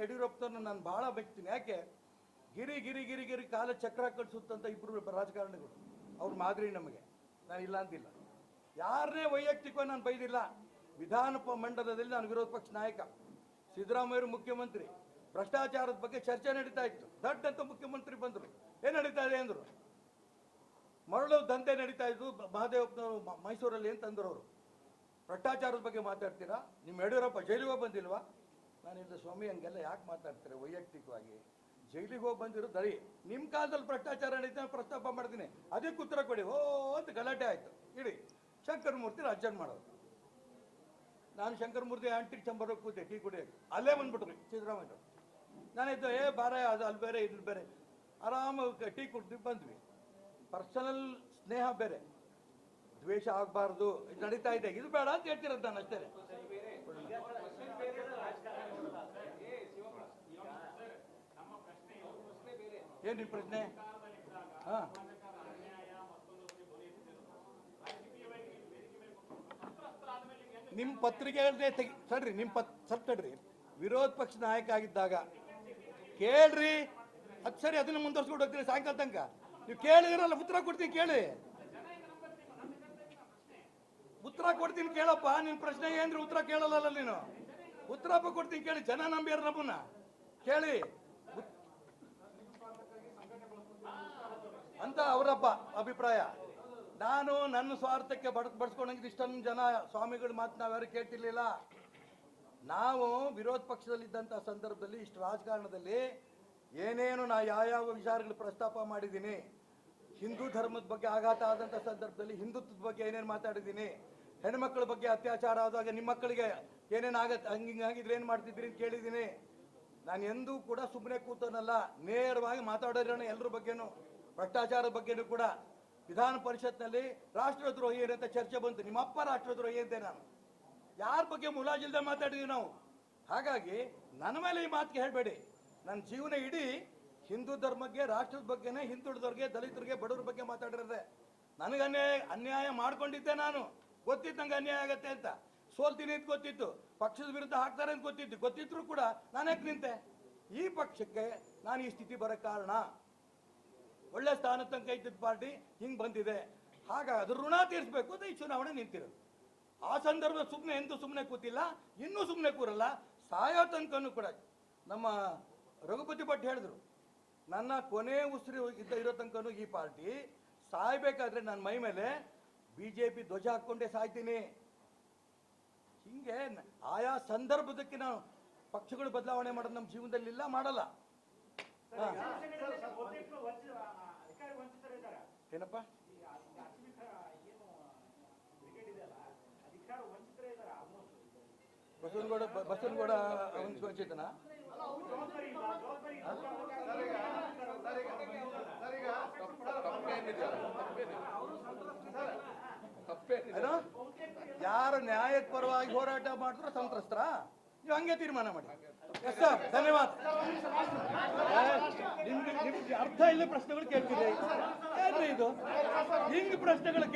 ಯಡಿಯೂರಪ್ಪನವ್ರನ್ನ ನಾನು ಬಹಳ ಮೆಚ್ತೀನಿ ಯಾಕೆ? ಗಿರಿ ಗಿರಿ ಗಿರಿ ಗಿರಿ ಕಾಲ ಚಕ್ರ ಕಟ್ಸುತ್ತಂತ ಇಬ್ಬರು ರಾಜಕಾರಣಿಗಳು. ಅವ್ರ ಮಾದರಿ ನಮಗೆ. ನಾನು ಇಲ್ಲ ಅಂತಿಲ್ಲ. ಯಾರನ್ನೇ ವೈಯಕ್ತಿಕವಾಗಿ ನಾನು ಬೈದಿಲ್ಲ ವಿಧಾನ ಮಂಡಲದಲ್ಲಿ ನಾನು ವಿರೋಧ ಪಕ್ಷ ನಾಯಕ. ಸಿದ್ದರಾಮಯ್ಯರು ಮುಖ್ಯಮಂತ್ರಿ. ಭ್ರಷ್ಟಾಚಾರದ ಬಗ್ಗೆ ಚರ್ಚೆ ನಡೀತಾ ಇತ್ತು. ದಡ್ಡ ಅಂತ ಮುಖ್ಯಮಂತ್ರಿ ಬಂದರು. ಏನು ನಡೀತಾ ಇದೆ ಅಂದರು? ಮರಳು ದಂಧೆ ನಡೀತಾ ಇದ್ದು ಮಹಾದೇವಪ್ಪನವರು ಮೈಸೂರಲ್ಲಿ ಏನು ತಂದರು ಅವರು? ಭ್ರಷ್ಟಾಚಾರದ ಬಗ್ಗೆ ಮಾತಾಡ್ತೀರಾ? ನಿಮ್ಮ ಯಡಿಯೂರಪ್ಪ ಜೈಲಿಗೆ ಬಂದಿಲ್ವಾ? ನಾನಿಲ್ಲ ಸ್ವಾಮಿ ಹಂಗೆಲ್ಲ ಯಾಕೆ ಮಾತಾಡ್ತಾರೆ ವೈಯಕ್ತಿಕವಾಗಿ? ಜೈಲಿಗೆ ಹೋಗಿ ಬಂದಿರೋ ದರಿ ನಿಮ್ಮ ಕಾಲದಲ್ಲಿ ಭ್ರಷ್ಟಾಚಾರ ನಡೀತಾ ಪ್ರಸ್ತಾಪ ಮಾಡ್ತೀನಿ. ಅದಕ್ಕೆ ಉತ್ತರ ಕೊಡಿ. ಓ ಅಂತ ಗಲಾಟೆ ಆಯಿತು. ಇಡಿ. ಶಂಕರಮೂರ್ತಿ ರಾಜ್ಯನ್ ಮಾಡೋದು. ನಾನು ಶಂಕರಮೂರ್ತಿ ಆಂಟಿ ಚಂಬರ್ ಕೂತೆ, ಟೀ ಕುಡಿಯೋಕೆ ಅಲ್ಲೇ ಬಂದ್ಬಿಟ್ರು. ಸಿದ್ದರಾಮಯ್ಯ ನಾನಿದ್ದು ಏ, ಬಾರ, ಅದು ಅಲ್ಲಿ ಬೇರೆ, ಇಲ್ಲಿ ಬೇರೆ. ಆರಾಮ ಟೀ ಕುಡ್ದು ಬಂದ್ವಿ. ಪರ್ಸನಲ್ ಸ್ನೇಹ ಬೇರೆ. ದ್ವೇಷ ಆಗಬಾರ್ದು. ನಡೀತಾ ಇದೆ. ಇದು ಬೇಡ ಅಂತ ಹೇಳ್ತಿರೋದು ನಾನು ಅಷ್ಟೇ. ಏನ್ ನಿಮ್ಮ ಪ್ರಶ್ನೆ? ಹಾ. ನಿಮ್ ಪತ್ರಿಕೆ ತೆಗಿ ಸಡ್ರಿ ನಿಮ್ ಪತ್ ತಡ್ರಿ. ವಿರೋಧ ಪಕ್ಷ ನಾಯಕ ಆಗಿದ್ದಾಗ, ಕೇಳ್ರಿ. ಅದ್ ಸರಿ ಅದನ್ನ ಮುಂದುವರ್ಸ್ಕೊಂಡು ಹೋಗ್ತೀನಿ ಸಾಯಂಕಾಲ ತನಕ. ನೀವು ಕೇಳಿದ್ರಲ್ಲ, ಉತ್ತರ ಕೊಡ್ತೀನಿ ಕೇಳಿ. ಉತ್ತರ ಕೊಡ್ತೀನಿ ಕೇಳಪ್ಪ, ನಿನ್ ಪ್ರಶ್ನೆ ಏನ್ರಿ? ಉತ್ತರ ಕೇಳಲ್ಲ ನೀನು. ಉತ್ತರ ಕೊಡ್ತೀನಿ ಕೇಳಿ, ಜನ ನಂಬಿಯಾರ ನಮ್ಮನ್ನ. ಕೇಳಿ. ಅಂತ ಅವರಪ್ಪ ಅಭಿಪ್ರಾಯ. ನಾನು ನನ್ನ ಸ್ವಾರ್ಥಕ್ಕೆ ಬಡ್ ಬಡ್ಸ್ಕೊಂಡಂಗೆ ಇಷ್ಟೊಂದು ಜನ ಸ್ವಾಮಿಗಳು ಮಾತು ನಾವ್ಯಾರು ಕೇಳ್ತಿರ್ಲಿಲ್ಲ. ನಾವು ವಿರೋಧ ಪಕ್ಷದಲ್ಲಿದ್ದಂಥ ಸಂದರ್ಭದಲ್ಲಿ, ಇಷ್ಟು ರಾಜಕಾರಣದಲ್ಲಿ ಏನೇನು ನಾ ಯಾವ್ಯಾವ ವಿಚಾರಗಳು ಪ್ರಸ್ತಾಪ ಮಾಡಿದ್ದೀನಿ, ಹಿಂದೂ ಧರ್ಮದ ಬಗ್ಗೆ ಆಘಾತ ಆದಂಥ ಸಂದರ್ಭದಲ್ಲಿ, ಹಿಂದುತ್ವದ ಬಗ್ಗೆ ಏನೇನು ಮಾತಾಡಿದ್ದೀನಿ, ಹೆಣ್ಮಕ್ಳ ಬಗ್ಗೆ ಅತ್ಯಾಚಾರ ಆದಾಗ ನಿಮ್ಮ ಮಕ್ಕಳಿಗೆ ಏನೇನು ಆಗತ್ತೆ ಹಂಗಿಂಗಾಗಿದ್ರೆ ಏನು ಮಾಡ್ತಿದ್ರಿ ಅಂತ ಕೇಳಿದ್ದೀನಿ. ನಾನು ಎಂದೂ ಕೂಡ ಸುಮ್ಮನೆ ಕೂತನಲ್ಲ, ನೇರವಾಗಿ ಮಾತಾಡೋಣ ಎಲ್ಲರ ಬಗ್ಗೆನೂ ಭ್ರಷ್ಟಾಚಾರದ ಬಗ್ಗೆನೂ ಕೂಡ ವಿಧಾನ ಪರಿಷತ್ನಲ್ಲಿ ರಾಷ್ಟ್ರದ್ರೋಹಿ ಏನಂತ ಚರ್ಚೆ ಬಂತು. ನಿಮ್ಮಪ್ಪ ರಾಷ್ಟ್ರದ್ರೋಹಿ ಅಂತೆ ನಾನು. ಯಾರ ಬಗ್ಗೆ ಮುಲಾಜಿಲ್ದೆ ಮಾತಾಡಿದ್ವಿ ನಾವು? ಹಾಗಾಗಿ ನನ್ನ ಮೇಲೆ ಈ ಮಾತಿಗೆ ಹೇಳಬೇಡಿ. ನನ್ನ ಜೀವನ ಇಡೀ ಹಿಂದೂ ಧರ್ಮಕ್ಕೆ, ರಾಷ್ಟ್ರದ ಬಗ್ಗೆನೇ, ಹಿಂದುಳಿದವ್ರಿಗೆ, ದಲಿತರಿಗೆ, ಬಡವ್ರ ಬಗ್ಗೆ ಮಾತಾಡಿರೋದೆ. ನನಗೆ ಅನ್ಯಾಯ ಅನ್ಯಾಯ ಮಾಡ್ಕೊಂಡಿದ್ದೆ ನಾನು. ಗೊತ್ತಿತ್ತು ನಂಗೆ ಅನ್ಯಾಯ ಆಗತ್ತೆ ಅಂತ. ಸೋಲ್ತೀನಿ ಅಂತ ಗೊತ್ತಿತ್ತು. ಪಕ್ಷದ ವಿರುದ್ಧ ಹಾಕ್ತಾರೆ ಅಂತ ಗೊತ್ತಿತ್ತು. ಗೊತ್ತಿದ್ರು ಕೂಡ ನಾನು ನಿಂತೆ? ಈ ಪಕ್ಷಕ್ಕೆ ನಾನು ಈ ಸ್ಥಿತಿ ಬರೋ ಕಾರಣ. ಒಳ್ಳೆ ಸ್ಥಾನ ತನಕ ಇದ್ದಿದ್ದ ಪಾರ್ಟಿ ಹಿಂಗೆ ಬಂದಿದೆ. ಹಾಗಾಗಿ ಅದ್ರ ಋಣ ತೀರಿಸಬೇಕು ಅಂತ ಈ ಚುನಾವಣೆ ನಿಂತಿರೋದು. ಆ ಸಂದರ್ಭ ಸುಮ್ಮನೆ ಎಂದೂ ಸುಮ್ಮನೆ ಕೂತಿಲ್ಲ ಇನ್ನೂ ಸುಮ್ಮನೆ ಕೂರಲ್ಲ ಸಾಯೋ ತನಕನೂ ಕೂಡ. ನಮ್ಮ ರಘುಪತಿ ಭಟ್ ಹೇಳಿದ್ರು ನನ್ನ ಕೊನೆ ಉಸಿರು ಇದ್ದ ಇರೋ ತನಕನೂ ಈ ಪಾರ್ಟಿ ಸಾಯ್ಬೇಕಾದ್ರೆ ನನ್ನ ಮೈ ಮೇಲೆ ಬಿ ಜೆ ಪಿ ಧ್ವಜ ಹಾಕ್ಕೊಂಡೇ ಸಾಯ್ತೀನಿ. ಹಿಂಗೆ ಆಯಾ ಸಂದರ್ಭದಕ್ಕೆ ನಾವು ಪಕ್ಷಗಳು ಬದಲಾವಣೆ ಮಾಡೋದು ನಮ್ಮ ಜೀವನದಲ್ಲಿ ಇಲ್ಲ ಮಾಡಲ್ಲ. ಏನಪ್ಪ? ಬಸವನಗೌಡ ಬಸವನಗೌಡ ಅವನ್ ವಂಚಿತನ ಯಾರು ನ್ಯಾಯದ ಪರವಾಗಿ ಹೋರಾಟ ಮಾಡಿದ್ರು ಸಂತ್ರಸ್ತರ? ನೀವು ಹಂಗೆ ತೀರ್ಮಾನ ಮಾಡಿ. ಎಸ್ ಸರ್, ಧನ್ಯವಾದ. ಅರ್ಥ ಇಲ್ಲ ಪ್ರಶ್ನೆಗಳು ಕೇಳ್ತಿದೆ. ಏನ್ರಿ ಇದು? ಹಿಂಗ್ ಪ್ರಶ್ನೆಗಳು